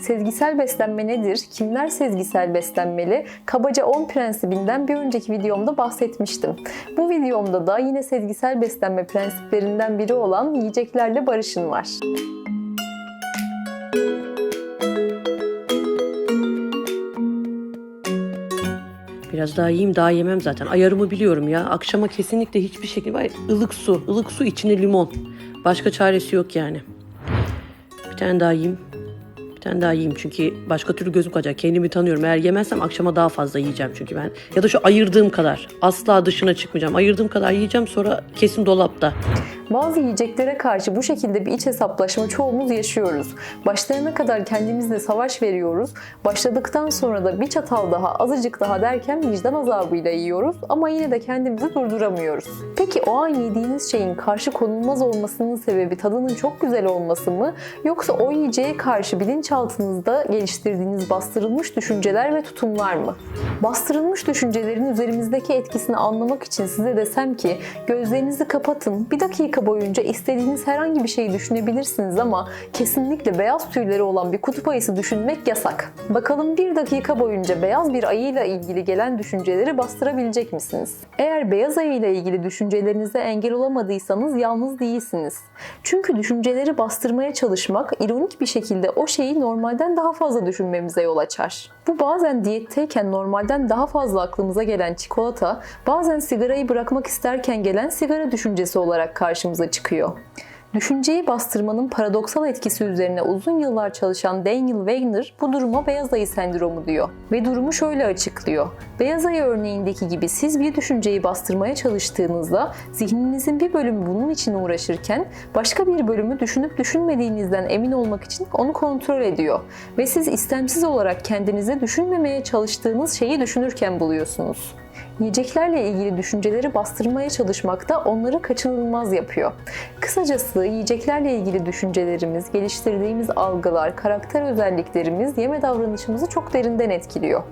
Sezgisel beslenme nedir? Kimler sezgisel beslenmeli? Kabaca 10 prensibinden bir önceki videomda bahsetmiştim. Bu videomda da yine sezgisel beslenme prensiplerinden biri olan yiyeceklerle barışın var. Biraz daha yiyeyim daha yemem zaten. Ayarımı biliyorum ya. Akşama kesinlikle hiçbir şekilde ya, ılık su. ılık su içine limon. Başka çaresi yok yani. Bir tane daha yiyeyim. Bir tane daha yiyeyim çünkü başka türlü gözüm kaçacak. Kendimi tanıyorum. Eğer yemezsem akşama daha fazla yiyeceğim çünkü ben. Ya da şu ayırdığım kadar. Asla dışına çıkmayacağım. Ayırdığım kadar yiyeceğim sonra kesin dolapta. Bazı yiyeceklere karşı bu şekilde bir iç hesaplaşma çoğumuz yaşıyoruz. Başlarına kadar kendimizle savaş veriyoruz. Başladıktan sonra da bir çatal daha, azıcık daha derken vicdan azabıyla yiyoruz ama yine de kendimizi durduramıyoruz. Peki o an yediğiniz şeyin karşı konulmaz olmasının sebebi tadının çok güzel olması mı? Yoksa o yiyeceğe karşı bilinçaltınızda geliştirdiğiniz bastırılmış düşünceler ve tutumlar mı? Bastırılmış düşüncelerin üzerimizdeki etkisini anlamak için size desem ki gözlerinizi kapatın, bir dakika boyunca istediğiniz herhangi bir şeyi düşünebilirsiniz ama kesinlikle beyaz tüyleri olan bir kutup ayısı düşünmek yasak. Bakalım bir dakika boyunca beyaz bir ayıyla ilgili gelen düşünceleri bastırabilecek misiniz? Eğer beyaz ayıyla ilgili düşüncelerinize engel olamadıysanız yalnız değilsiniz. Çünkü düşünceleri bastırmaya çalışmak ironik bir şekilde o şeyi normalden daha fazla düşünmemize yol açar. Bu bazen diyetteyken normalden daha fazla aklımıza gelen çikolata, bazen sigarayı bırakmak isterken gelen sigara düşüncesi olarak karşımıza çıkıyor. Düşünceyi bastırmanın paradoksal etkisi üzerine uzun yıllar çalışan Daniel Wagner bu duruma beyaz ayı sendromu diyor. Ve durumu şöyle açıklıyor. Beyaz ayı örneğindeki gibi siz bir düşünceyi bastırmaya çalıştığınızda zihninizin bir bölümü bunun için uğraşırken başka bir bölümü düşünüp düşünmediğinizden emin olmak için onu kontrol ediyor. Ve siz istemsiz olarak kendinize düşünmemeye çalıştığınız şeyi düşünürken buluyorsunuz. Yiyeceklerle ilgili düşünceleri bastırmaya çalışmak da onları kaçınılmaz yapıyor. Kısacası yiyeceklerle ilgili düşüncelerimiz, geliştirdiğimiz algılar, karakter özelliklerimiz yeme davranışımızı çok derinden etkiliyor.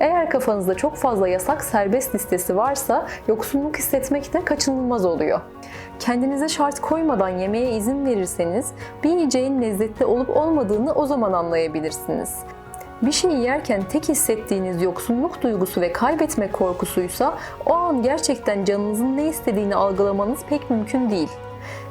Eğer kafanızda çok fazla yasak serbest listesi varsa yoksunluk hissetmek de kaçınılmaz oluyor. Kendinize şart koymadan yemeye izin verirseniz bir yiyeceğin lezzetli olup olmadığını o zaman anlayabilirsiniz. Bir şeyi yerken tek hissettiğiniz yoksunluk duygusu ve kaybetme korkusuysa o an gerçekten canınızın ne istediğini algılamanız pek mümkün değil.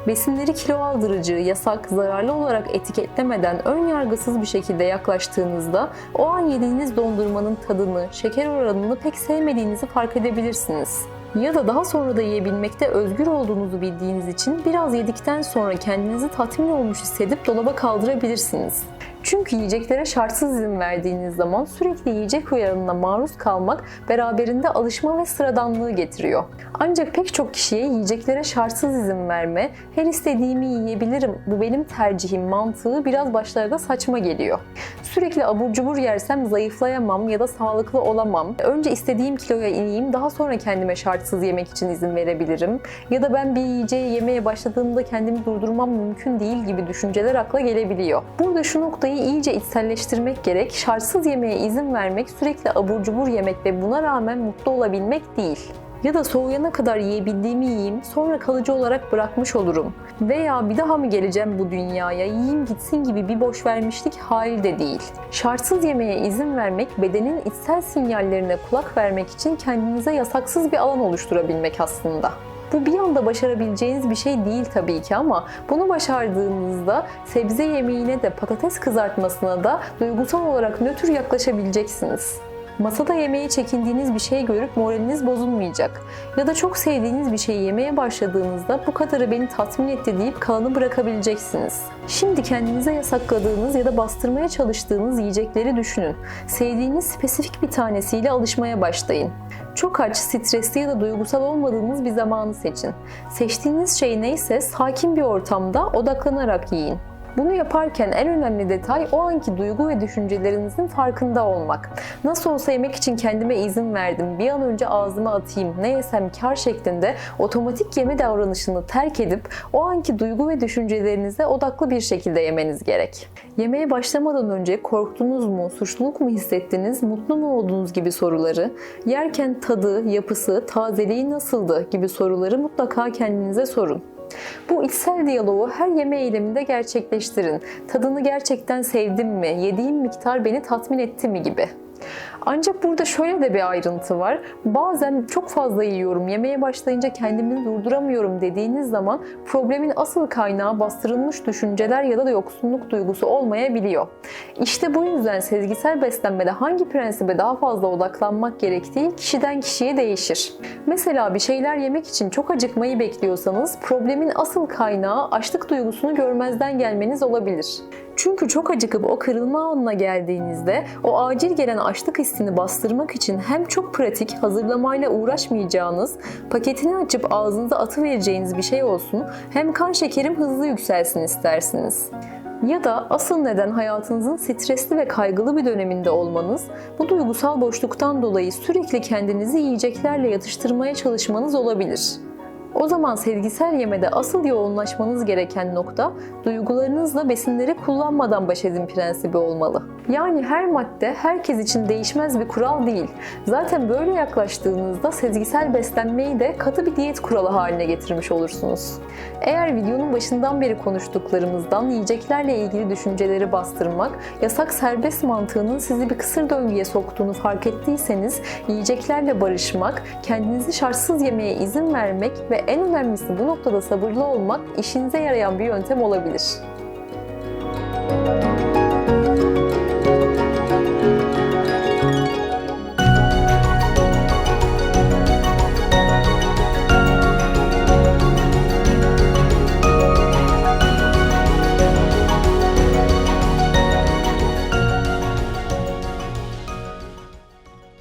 Besinleri kilo aldırıcı, yasak, zararlı olarak etiketlemeden ön yargısız bir şekilde yaklaştığınızda o an yediğiniz dondurmanın tadını, şeker oranını pek sevmediğinizi fark edebilirsiniz. Ya da daha sonra da yiyebilmekte özgür olduğunuzu bildiğiniz için biraz yedikten sonra kendinizi tatmin olmuş hissedip dolaba kaldırabilirsiniz. Çünkü yiyeceklere şartsız izin verdiğiniz zaman sürekli yiyecek uyarımına maruz kalmak beraberinde alışma ve sıradanlığı getiriyor. Ancak pek çok kişiye yiyeceklere şartsız izin verme, her istediğimi yiyebilirim, bu benim tercihim mantığı biraz başlarda saçma geliyor. Sürekli abur cubur yersem zayıflayamam ya da sağlıklı olamam. Önce istediğim kiloya ineyim, daha sonra kendime şartsız yemek için izin verebilirim. Ya da ben bir yiyeceği yemeye başladığımda kendimi durdurmam mümkün değil gibi düşünceler akla gelebiliyor. Burada şu noktayı iyice içselleştirmek gerek. Şartsız yemeğe izin vermek, sürekli abur cubur yemek ve buna rağmen mutlu olabilmek değil. Ya da soğuyana kadar yiyebildiğimi yiyeyim, sonra kalıcı olarak bırakmış olurum. Veya bir daha mı geleceğim bu dünyaya, yiyeyim gitsin gibi bir boş vermişlik hali de değil. Şartsız yemeğe izin vermek, bedenin içsel sinyallerine kulak vermek için kendinize yasaksız bir alan oluşturabilmek aslında. Bu bir anda başarabileceğiniz bir şey değil tabii ki ama bunu başardığınızda sebze yemeğine de patates kızartmasına da duygusal olarak nötr yaklaşabileceksiniz. Masada yemeği çekindiğiniz bir şey görüp moraliniz bozulmayacak. Ya da çok sevdiğiniz bir şeyi yemeye başladığınızda bu kadarı beni tatmin etti deyip kalanı bırakabileceksiniz. Şimdi kendinize yasakladığınız ya da bastırmaya çalıştığınız yiyecekleri düşünün. Sevdiğiniz spesifik bir tanesiyle alışmaya başlayın. Çok aç, stresli ya da duygusal olmadığınız bir zamanı seçin. Seçtiğiniz şey neyse sakin bir ortamda odaklanarak yiyin. Bunu yaparken en önemli detay o anki duygu ve düşüncelerinizin farkında olmak. Nasıl olsa yemek için kendime izin verdim, bir an önce ağzıma atayım, ne yesem kar şeklinde otomatik yeme davranışını terk edip o anki duygu ve düşüncelerinize odaklı bir şekilde yemeniz gerek. Yemeğe başlamadan önce korktunuz mu, suçluluk mu hissettiniz, mutlu mu oldunuz gibi soruları, yerken tadı, yapısı, tazeliği nasıldı gibi soruları mutlaka kendinize sorun. Bu içsel diyaloğu her yeme eyleminde gerçekleştirin. Tadını gerçekten sevdim mi? Yediğim miktar beni tatmin etti mi gibi. Ancak burada şöyle de bir ayrıntı var. Bazen çok fazla yiyorum, yemeye başlayınca kendimi durduramıyorum dediğiniz zaman problemin asıl kaynağı bastırılmış düşünceler ya da yoksunluk duygusu olmayabiliyor. İşte bu yüzden sezgisel beslenmede hangi prensibe daha fazla odaklanmak gerektiği kişiden kişiye değişir. Mesela bir şeyler yemek için çok acıkmayı bekliyorsanız problemin asıl kaynağı açlık duygusunu görmezden gelmeniz olabilir. Çünkü çok acıkıp o kırılma anına geldiğinizde o acil gelen açlık hissini bastırmak için hem çok pratik, hazırlamayla uğraşmayacağınız, paketini açıp ağzınıza atıvereceğiniz bir şey olsun hem kan şekerim hızlı yükselsin istersiniz. Ya da asıl neden hayatınızın stresli ve kaygılı bir döneminde olmanız, bu duygusal boşluktan dolayı sürekli kendinizi yiyeceklerle yatıştırmaya çalışmanız olabilir. O zaman sezgisel yemede asıl yoğunlaşmanız gereken nokta duygularınızla besinleri kullanmadan baş edin prensibi olmalı. Yani her madde herkes için değişmez bir kural değil. Zaten böyle yaklaştığınızda sezgisel beslenmeyi de katı bir diyet kuralı haline getirmiş olursunuz. Eğer videonun başından beri konuştuklarımızdan yiyeceklerle ilgili düşünceleri bastırmak, yasak serbest mantığının sizi bir kısır döngüye soktuğunu fark ettiyseniz yiyeceklerle barışmak, kendinizi şartsız yemeye izin vermek ve en önemlisi bu noktada sabırlı olmak işinize yarayan bir yöntem olabilir.